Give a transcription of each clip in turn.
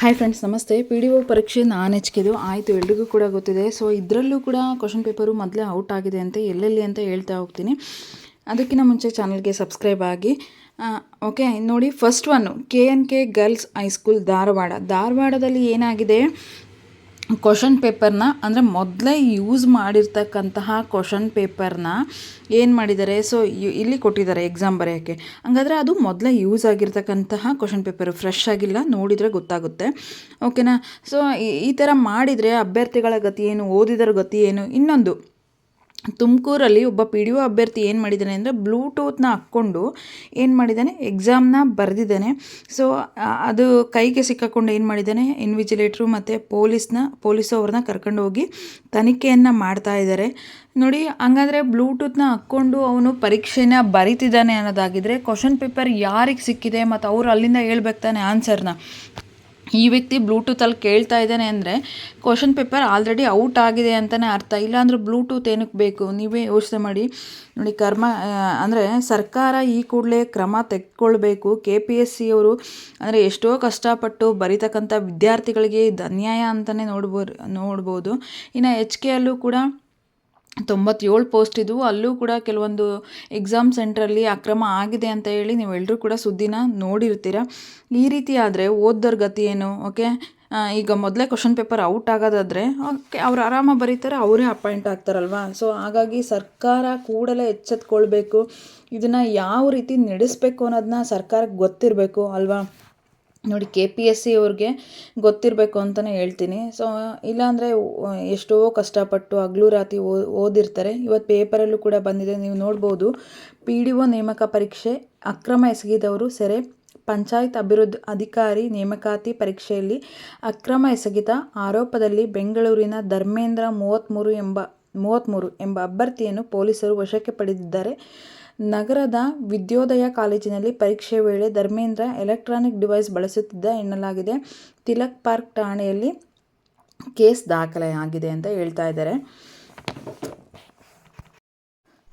Hi friends ನಮಸ್ತೆ. P D O ಪರೀಕ್ಷೆ ನಾನ್ ಹೆಚ್ಕಿದ್ದು. ಆಯಿತು, ಎಲ್ರಿಗೂ ಕೂಡ ಗೊತ್ತಿದೆ. ಸೊ ಇದರಲ್ಲೂ ಕೂಡ ಕ್ವಶನ್ ಪೇಪರು ಮೊದಲೇ ಔಟ್ ಆಗಿದೆ ಅಂತ, ಎಲ್ಲೆಲ್ಲಿ ಅಂತ ಹೇಳ್ತಾ ಹೋಗ್ತೀನಿ. ಅದಕ್ಕಿಂತ ಮುಂಚೆ ಚಾನಲ್ಗೆ ಸಬ್ಸ್ಕ್ರೈಬ್ ಆಗಿ. ಓಕೆ ನೋಡಿ first one K N K girls high school Dharwad. ಧಾರವಾಡದಲ್ಲಿ ಏನಾಗಿದೆ? ಕ್ವಶನ್ ಪೇಪರ್ನ ಅಂದರೆ ಮೊದಲೇ ಯೂಸ್ ಮಾಡಿರ್ತಕ್ಕಂತಹ ಕ್ವಶನ್ ಪೇಪರ್ನ ಏನು ಮಾಡಿದ್ದಾರೆ? ಸೊ ಇಲ್ಲಿ ಕೊಟ್ಟಿದ್ದಾರೆ ಎಕ್ಸಾಮ್ ಬರೆಯೋಕ್ಕೆ. ಹಂಗಾದ್ರೆ ಅದು ಮೊದಲೇ ಯೂಸ್ ಆಗಿರ್ತಕ್ಕಂತಹ ಕ್ವಶನ್ ಪೇಪರು ಫ್ರೆಶ್ ಆಗಿಲ್ಲ, ನೋಡಿದರೆ ಗೊತ್ತಾಗುತ್ತೆ. ಓಕೆನಾ ಸೊ ಈ ಥರ ಮಾಡಿದರೆ ಅಭ್ಯರ್ಥಿಗಳ ಗತಿ ಏನು ಓದಿದರ ಗತಿ ಏನು, ಇನ್ನೊಂದು. ತುಮಕೂರಲ್ಲಿ ಒಬ್ಬ ಪಿ ಡಿ ಒ ಅಭ್ಯರ್ಥಿ ಏನು ಮಾಡಿದ್ದಾನೆ ಅಂದರೆ ಬ್ಲೂಟೂತ್ನ ಹಾಕ್ಕೊಂಡು ಏನು ಮಾಡಿದ್ದಾನೆ? ಎಕ್ಸಾಮ್ನ ಬರೆದಿದ್ದಾನೆ. ಸೊ ಅದು ಕೈಗೆ ಸಿಕ್ಕಾಕೊಂಡು ಏನು ಮಾಡಿದ್ದಾನೆ? ಇನ್ವಿಜಿಲೇಟ್ರು ಮತ್ತು ಪೊಲೀಸ್ನ, ಪೊಲೀಸು ಅವ್ರನ್ನ ಕರ್ಕೊಂಡು ಹೋಗಿ ತನಿಖೆಯನ್ನು ಮಾಡ್ತಾ ಇದ್ದಾರೆ. ನೋಡಿ, ಹಂಗಾದರೆ ಬ್ಲೂಟೂತ್ನ ಹಾಕ್ಕೊಂಡು ಅವನು ಪರೀಕ್ಷೆನ ಬರಿತಿದ್ದಾನೆ ಅನ್ನೋದಾಗಿದ್ದರೆ ಕ್ವಶನ್ ಪೇಪರ್ ಯಾರಿಗೆ ಸಿಕ್ಕಿದೆ ಮತ್ತು ಅವರು ಅಲ್ಲಿಂದ ಹೇಳ್ಬೇಕು ತಾನೆ ಆನ್ಸರ್ನ ಈ ವ್ಯಕ್ತಿ ಬ್ಲೂಟೂತಲ್ಲಿ ಕೇಳ್ತಾ ಇದ್ದಾನೆ ಅಂದರೆ ಕ್ವಶನ್ ಪೇಪರ್ ಆಲ್ರೆಡಿ ಔಟ್ ಆಗಿದೆ ಅಂತಲೇ ಅರ್ಥ. ಇಲ್ಲಾಂದ್ರೆ ಬ್ಲೂಟೂತ್ ಏನಕ್ಕೆ ಬೇಕು? ನೀವೇ ಯೋಚನೆ ಮಾಡಿ. ನೋಡಿ, ಕರ್ಮ ಅಂದರೆ ಸರ್ಕಾರ ಈ ಕೂಡಲೇ ಕ್ರಮ ತೆಗೆದುಕೊಳ್ಬೇಕು ಕೆ ಪಿ ಎಸ್ ಸಿ ಅವರು, ಅಂದರೆ ಎಷ್ಟೋ ಕಷ್ಟಪಟ್ಟು ಬರೀತಕ್ಕಂಥ ವಿದ್ಯಾರ್ಥಿಗಳಿಗೆ ಇದು ಅನ್ಯಾಯ ಅಂತಲೇ ನೋಡ್ಬೋದು ನೋಡ್ಬೋದು. ಇನ್ನು ಎಚ್ ಕೆ ಅಲ್ಲೂ ಕೂಡ ತೊಂಬತ್ತೇಳು ಪೋಸ್ಟ್ ಇದ್ವು ಅಲ್ಲೂ ಕೂಡ ಕೆಲವೊಂದು ಎಕ್ಸಾಮ್ ಸೆಂಟ್ರಲ್ಲಿ ಅಕ್ರಮ ಆಗಿದೆ ಅಂತ ಹೇಳಿ ನೀವೆಲ್ಲರೂ ಕೂಡ ಸುದ್ದಿನ ನೋಡಿರ್ತೀರ? ಈ ರೀತಿ ಆದರೆ ಓದ್ದೋರ ಗತಿ ಏನು? ಓಕೆ ಈಗ ಮೊದಲೇ ಕ್ವಶನ್ ಪೇಪರ್ ಔಟ್ ಆಗೋದಾದರೆ ಓಕೆ ಅವ್ರು ಆರಾಮ ಬರೀತಾರೆ, ಅವರೇ ಅಪಾಯಿಂಟ್ ಆಗ್ತಾರಲ್ವಾ? ಸೊ ಹಾಗಾಗಿ ಸರ್ಕಾರ ಕೂಡಲೇ ಎಚ್ಚೆತ್ಕೊಳ್ಬೇಕು. ಇದನ್ನು ಯಾವ ರೀತಿ ನಡೆಸಬೇಕು ಅನ್ನೋದನ್ನ ಸರ್ಕಾರಕ್ಕೆ ಗೊತ್ತಿರಬೇಕು, ಅಲ್ವಾ? ನೋಡಿ ಕೆ ಪಿ ಎಸ್ ಸಿ ಅವ್ರಿಗೆ ಗೊತ್ತಿರಬೇಕು ಅಂತಲೇ ಹೇಳ್ತೀನಿ. ಸೊ ಇಲ್ಲಾಂದರೆ ಎಷ್ಟೋ ಕಷ್ಟಪಟ್ಟು ಹಗ್ಲು ರಾತ್ರಿ ಓದಿರ್ತಾರೆ. ಇವತ್ತು ಪೇಪರಲ್ಲೂ ಕೂಡ ಬಂದಿದೆ, ನೀವು ನೋಡ್ಬೋದು. ಪಿ ಡಿ ಒ ನೇಮಕ ಪರೀಕ್ಷೆ, ಅಕ್ರಮ ಎಸಗಿದವರು ಸೆರೆ, ಪಂಚಾಯತ್ ಅಭಿವೃದ್ಧಿ ಅಧಿಕಾರಿ ನೇಮಕಾತಿ ಪರೀಕ್ಷೆಯಲ್ಲಿ ಅಕ್ರಮ ಎಸಗಿದ ಆರೋಪದಲ್ಲಿ ಬೆಂಗಳೂರಿನ ಧರ್ಮೇಂದ್ರ ಮೂವತ್ತ್ಮೂರು ಎಂಬ ಮೂವತ್ತ್ಮೂರು ಎಂಬ ಅಭ್ಯರ್ಥಿಯನ್ನು ಪೊಲೀಸರು ವಶಕ್ಕೆ ಪಡೆದಿದ್ದಾರೆ. ನಗರದ ವಿದ್ಯೋದಯ ಕಾಲೇಜಿನಲ್ಲಿ ಪರೀಕ್ಷೆ ವೇಳೆ ಧರ್ಮೇಂದ್ರ ಎಲೆಕ್ಟ್ರಾನಿಕ್ ಡಿವೈಸ್ ಬಳಸುತ್ತಿದ್ದ ಎನ್ನಲಾಗಿದೆ. ತಿಲಕ್ ಪಾರ್ಕ್ ಠಾಣೆಯಲ್ಲಿ ಕೇಸ್ ದಾಖಲೆ ಆಗಿದೆ ಅಂತ ಹೇಳ್ತಾ ಇದ್ದಾರೆ.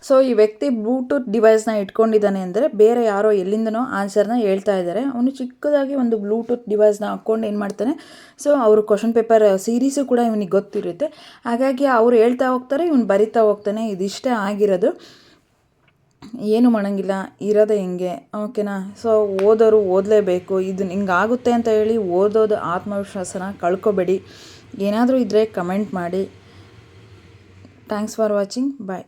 ಸೊ, ಈ ವ್ಯಕ್ತಿ ಬ್ಲೂಟೂತ್ ಡಿವೈಸ್ನ ಇಟ್ಕೊಂಡಿದ್ದಾನೆ ಅಂದರೆ ಬೇರೆ ಯಾರೋ ಎಲ್ಲಿಂದನೋ ಆನ್ಸರ್ನ ಹೇಳ್ತಾ ಇದ್ದಾರೆ. ಅವನು ಚಿಕ್ಕದಾಗಿ ಒಂದು ಬ್ಲೂಟೂತ್ ಡಿವೈಸ್ನ ಹಾಕ್ಕೊಂಡು ಏನು ಮಾಡ್ತಾನೆ? ಸೊ, ಅವರು ಕ್ವಶನ್ ಪೇಪರ್ ಸೀರೀಸು ಕೂಡ ಇವನಿಗೆ ಗೊತ್ತಿರುತ್ತೆ. ಹಾಗಾಗಿ ಅವ್ರು ಹೇಳ್ತಾ ಹೋಗ್ತಾರೆ, ಇವನು ಬರಿತಾ ಹೋಗ್ತಾನೆ. ಇದಿಷ್ಟೇ ಆಗಿರೋದು. ಏನು ಮಾಡೋಂಗಿಲ್ಲ, ಇರೋದೆ ಹಿಂಗೆ? ಓಕೆನಾ ಸೊ ಓದೋರು ಓದಲೇಬೇಕು. ಇದು ಹಿಂಗಾಗುತ್ತೆ ಅಂತ ಹೇಳಿ ಓದೋದು ಆತ್ಮವಿಶ್ವಾಸನ ಕಳ್ಕೊಬೇಡಿ. ಏನಾದರೂ ಇದ್ದರೆ ಕಮೆಂಟ್ ಮಾಡಿ. Thanks for watching bye